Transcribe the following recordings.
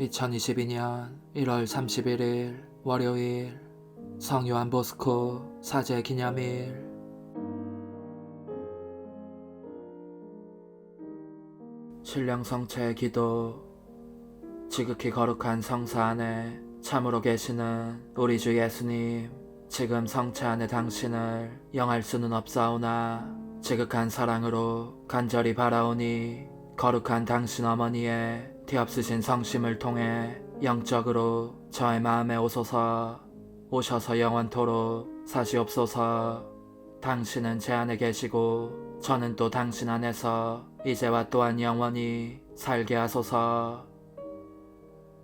2022년 1월 31일 월요일 성요한 보스코 사제 기념일. 신령 성체의 기도 지극히 거룩한 성사 안에 참으로 계시는 우리 주 예수님 지금 성체 안에 당신을 영할 수는 없사오나 지극한 사랑으로 간절히 바라오니 거룩한 당신 어머니의 뒤없으신 성심을 통해 영적으로 저의 마음에 오소서. 오셔서 영원토록 사시옵소서. 당신은 제 안에 계시고 저는 또 당신 안에서 이제와 또한 영원히 살게 하소서.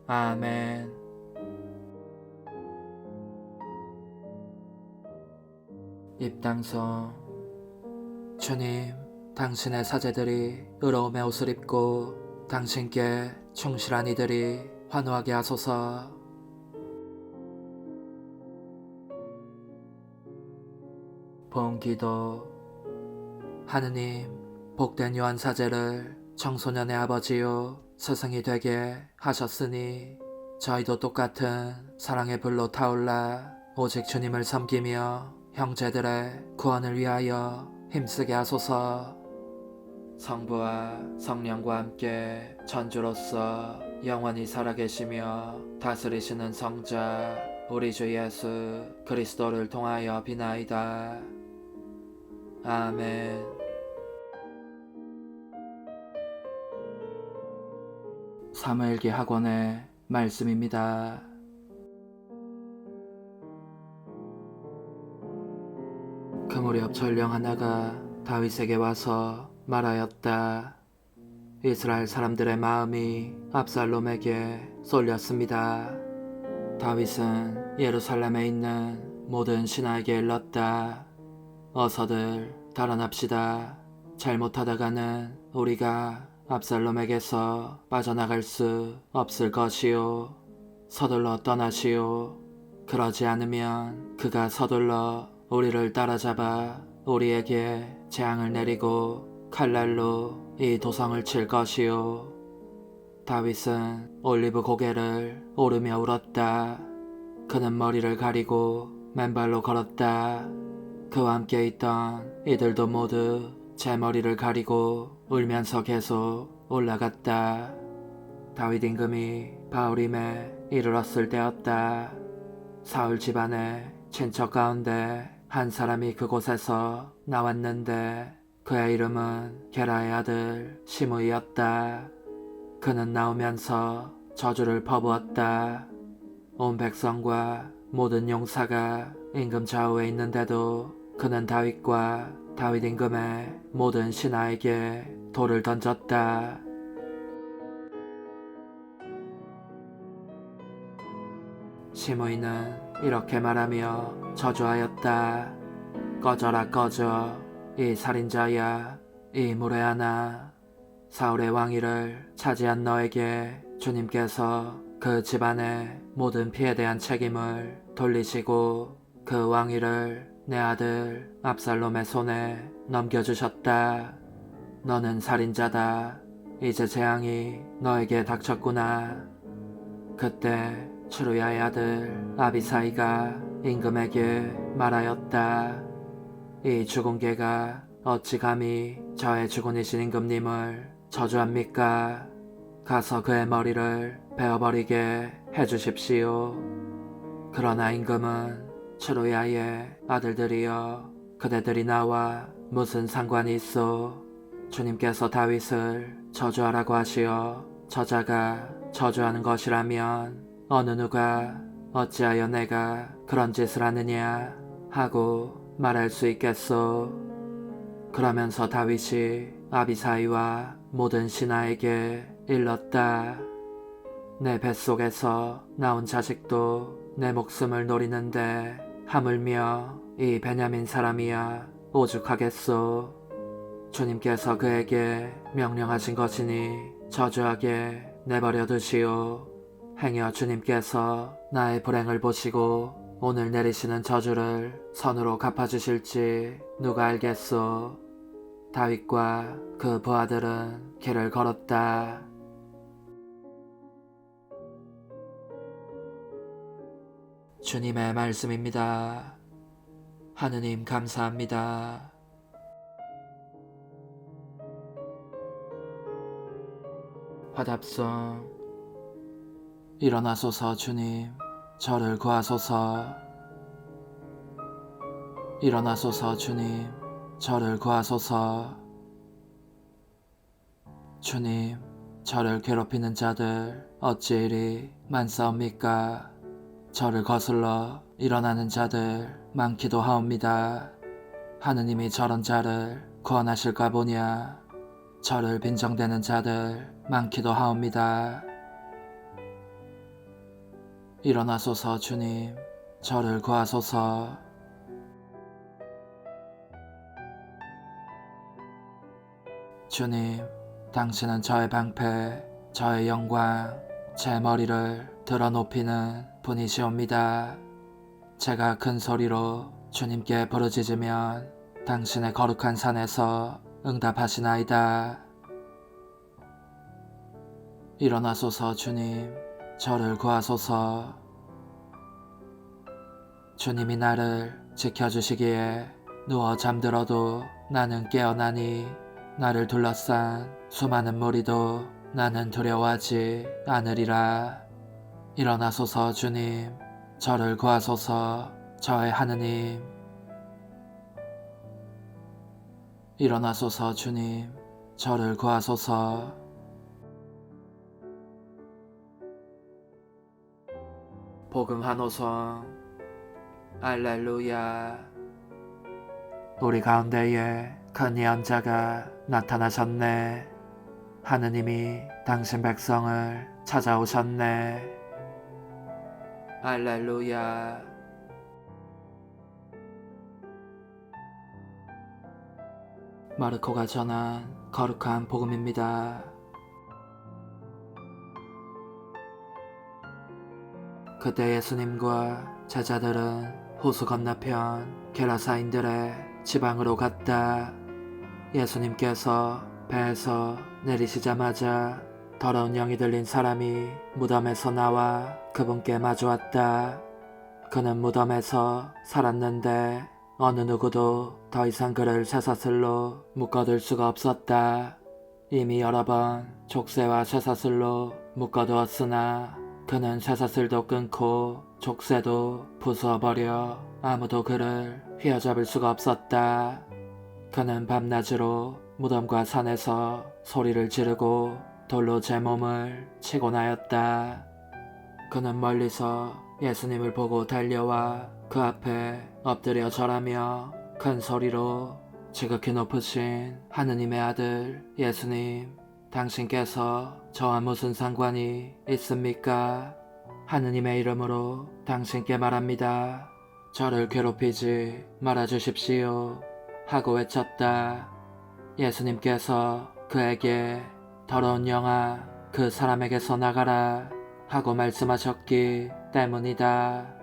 아멘. 입당성 주님 당신의 사제들이 의로움의 옷을 입고 당신께 충실한 이들이 환호하게 하소서. 본기도 하느님 복된 요한 사제를 청소년의 아버지요 스승이 되게 하셨으니 저희도 똑같은 사랑의 불로 타올라 오직 주님을 섬기며 형제들의 구원을 위하여 힘쓰게 하소서 성부와 성령과 함께 전주로서 영원히 살아계시며 다스리시는 성자 우리 주 예수 그리스도를 통하여 비나이다. 아멘. 사무엘기 학원의 말씀입니다. 그 무렵 전령 하나가 다윗에게 와서 말하였다. 이스라엘 사람들의 마음이 압살롬에게 쏠렸습니다. 다윗은 예루살렘에 있는 모든 신하에게 일렀다. 어서들 달아납시다. 잘못하다가는 우리가 압살롬에게서 빠져나갈 수 없을 것이요. 서둘러 떠나시오. 그러지 않으면 그가 서둘러 우리를 따라잡아 우리에게 재앙을 내리고 칼날로 이 도성을 칠 것이요. 다윗은 올리브 고개를 오르며 울었다. 그는 머리를 가리고 맨발로 걸었다. 그와 함께 있던 이들도 모두 제 머리를 가리고 울면서 계속 올라갔다. 다윗 임금이 바울임에 이르렀을 때였다. 사울 집안의 친척 가운데 한 사람이 그곳에서 나왔는데 그의 이름은 게라의 아들 시므이였다. 그는 나오면서 저주를 퍼부었다. 온 백성과 모든 용사가 임금 좌우에 있는데도 그는 다윗과 다윗 임금의 모든 신하에게 돌을 던졌다. 시므이는 이렇게 말하며 저주하였다. 꺼져라 꺼져 이 살인자야 이 무례하나 사울의 왕위를 차지한 너에게 주님께서 그 집안의 모든 피에 대한 책임을 돌리시고 그 왕위를 내 아들 압살롬의 손에 넘겨주셨다. 너는 살인자다. 이제 재앙이 너에게 닥쳤구나. 그때 추루야의 아들 아비사이가 임금에게 말하였다. 이 죽은 개가 어찌 감히 저의 죽은 이신 임금님을 저주합니까? 가서 그의 머리를 베어버리게 해주십시오. 그러나 임금은 추루야의 아들들이여 그대들이 나와 무슨 상관이 있어? 주님께서 다윗을 저주하라고 하시어 저자가 저주하는 것이라면 어느 누가 어찌하여 내가 그런 짓을 하느냐 하고 말할 수 있겠소. 그러면서 다윗이 아비사이와 모든 신하에게 일렀다. 내 뱃속에서 나온 자식도 내 목숨을 노리는데 하물며 이 베냐민 사람이야 오죽하겠소. 주님께서 그에게 명령하신 것이니 저주하게 내버려 두시오. 행여 주님께서 나의 불행을 보시고 오늘 내리시는 저주를 선으로 갚아주실지 누가 알겠소. 다윗과 그 부하들은 길을 걸었다. 주님의 말씀입니다. 하느님 감사합니다. 화답성 일어나소서 주님 저를 구하소서. 일어나소서 주님. 저를 구하소서. 주님 저를 괴롭히는 자들 어찌 이리 많사옵니까? 저를 거슬러 일어나는 자들 많기도 하옵니다. 하느님이 저런 자를 구원하실까 보냐? 저를 빈정대는 자들 많기도 하옵니다. 일어나소서 주님, 저를 구하소서. 주님, 당신은 저의 방패, 저의 영광, 제 머리를 들어 높이는 분이시옵니다. 제가 큰 소리로 주님께 부르짖으면 당신의 거룩한 산에서 응답하시나이다. 일어나소서 주님, 저를 구하소서. 주님이 나를 지켜주시기에 누워 잠들어도 나는 깨어나니 나를 둘러싼 수많은 무리도 나는 두려워하지 않으리라. 일어나소서 주님, 저를 구하소서 저의 하느님. 일어나소서 주님, 저를 구하소서. 복음 한호성 알렐루야. 우리 가운데에 큰 예언자가 나타나셨네. 하느님이 당신 백성을 찾아오셨네. 알렐루야. 마르코가 전한 거룩한 복음입니다. 그때 예수님과 제자들은 호수 건너편 게라사인들의 지방으로 갔다. 예수님께서 배에서 내리시자마자 더러운 영이 들린 사람이 무덤에서 나와 그분께 마주왔다. 그는 무덤에서 살았는데 어느 누구도 더 이상 그를 쇠사슬로 묶어둘 수가 없었다. 이미 여러 번 족쇄와 쇠사슬로 묶어두었으나 그는 쇠사슬도 끊고 족쇄도 부수어버려 아무도 그를 휘어잡을 수가 없었다. 그는 밤낮으로 무덤과 산에서 소리를 지르고 돌로 제 몸을 치고 나였다. 그는 멀리서 예수님을 보고 달려와 그 앞에 엎드려 절하며 큰 소리로 지극히 높으신 하느님의 아들 예수님, 당신께서 저와 무슨 상관이 있습니까? 하느님의 이름으로 당신께 말합니다. 저를 괴롭히지 말아주십시오. 하고 외쳤다. 예수님께서 그에게 더러운 영아 그 사람에게서 나가라 하고 말씀하셨기 때문이다.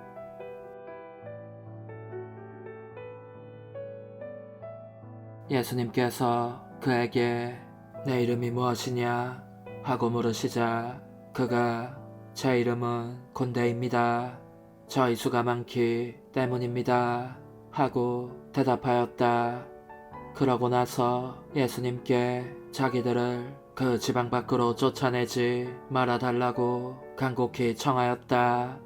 예수님께서 그에게 내 이름이 무엇이냐 하고 물으시자 그가 제 이름은 곤대입니다. 저희 수가 많기 때문입니다. 하고 대답하였다. 그러고 나서 예수님께 자기들을 그 지방 밖으로 쫓아내지 말아달라고 간곡히 청하였다.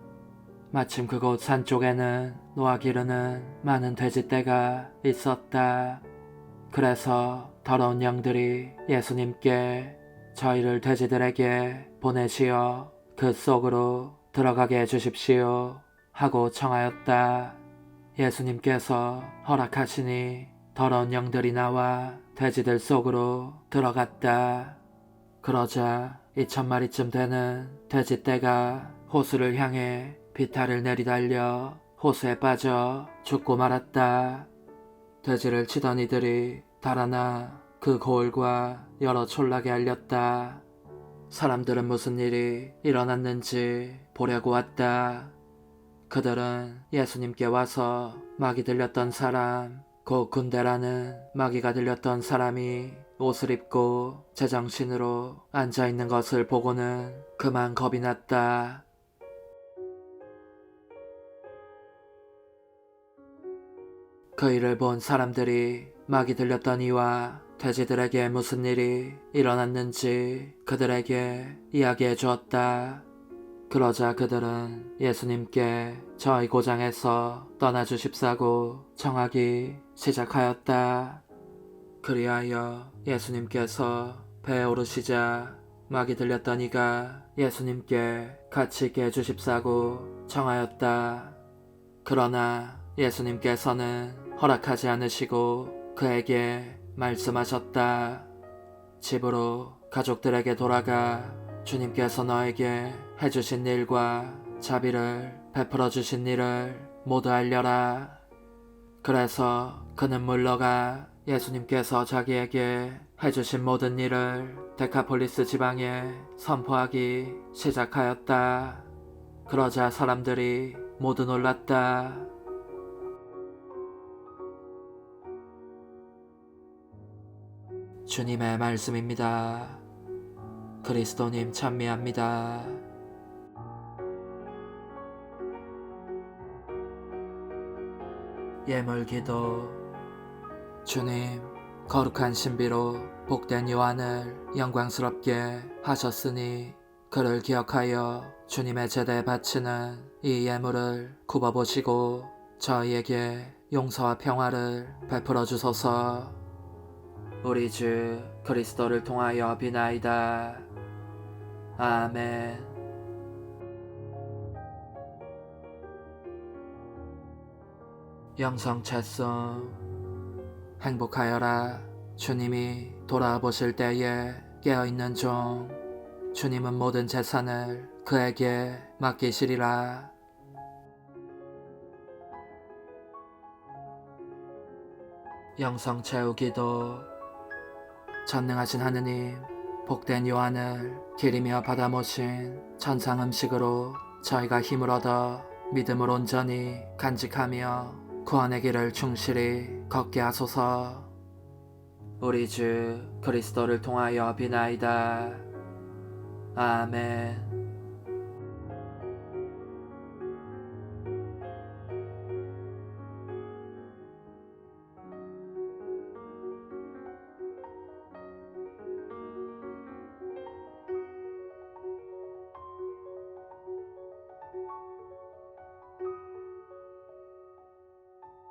마침 그곳 산 쪽에는 노아 기르는 많은 돼지떼가 있었다. 그래서 더러운 영들이 예수님께 저희를 돼지들에게 보내시어 그 속으로 들어가게 해주십시오 하고 청하였다. 예수님께서 허락하시니 더러운 영들이 나와 돼지들 속으로 들어갔다. 그러자 2천 마리쯤 되는 돼지 떼가 호수를 향해 비탈을 내리달려 호수에 빠져 죽고 말았다. 돼지를 치던 이들이 달아나 그 고을과 여러 촌락에 알렸다. 사람들은 무슨 일이 일어났는지 보려고 왔다. 그들은 예수님께 와서 마귀 들렸던 사람, 곧 군대라는 마귀가 들렸던 사람이 옷을 입고 제정신으로 앉아 있는 것을 보고는 그만 겁이 났다. 그 일을 본 사람들이 막이 들렸던 이와 돼지들에게 무슨 일이 일어났는지 그들에게 이야기해 주었다. 그러자 그들은 예수님께 저희 고장에서 떠나 주십사고 청하기 시작하였다. 그리하여 예수님께서 배에 오르시자 막이 들렸던 이가 예수님께 같이 있게 해주십사고 청하였다. 그러나 예수님께서는 허락하지 않으시고 그에게 말씀하셨다. 집으로 가족들에게 돌아가 주님께서 너에게 해주신 일과 자비를 베풀어 주신 일을 모두 알려라. 그래서 그는 물러가 예수님께서 자기에게 해주신 모든 일을 데카폴리스 지방에 선포하기 시작하였다. 그러자 사람들이 모두 놀랐다. 주님의 말씀입니다. 그리스도님 찬미합니다. 예물 기도 주님 거룩한 신비로 복된 요한을 영광스럽게 하셨으니 그를 기억하여 주님의 제대에 바치는 이 예물을 굽어보시고 저희에게 용서와 평화를 베풀어 주소서 우리 주 그리스도를 통하여 비나이다. 아멘. 영성 찬송 행복하여라. 주님이 돌아와 보실 때에 깨어있는 종 주님은 모든 재산을 그에게 맡기시리라. 영성 채우기도 전능하신 하느님 복된 요한을 기리며 받아 모신 천상 음식으로 저희가 힘을 얻어 믿음을 온전히 간직하며 구원의 길을 충실히 걷게 하소서. 우리 주 그리스도를 통하여 비나이다. 아멘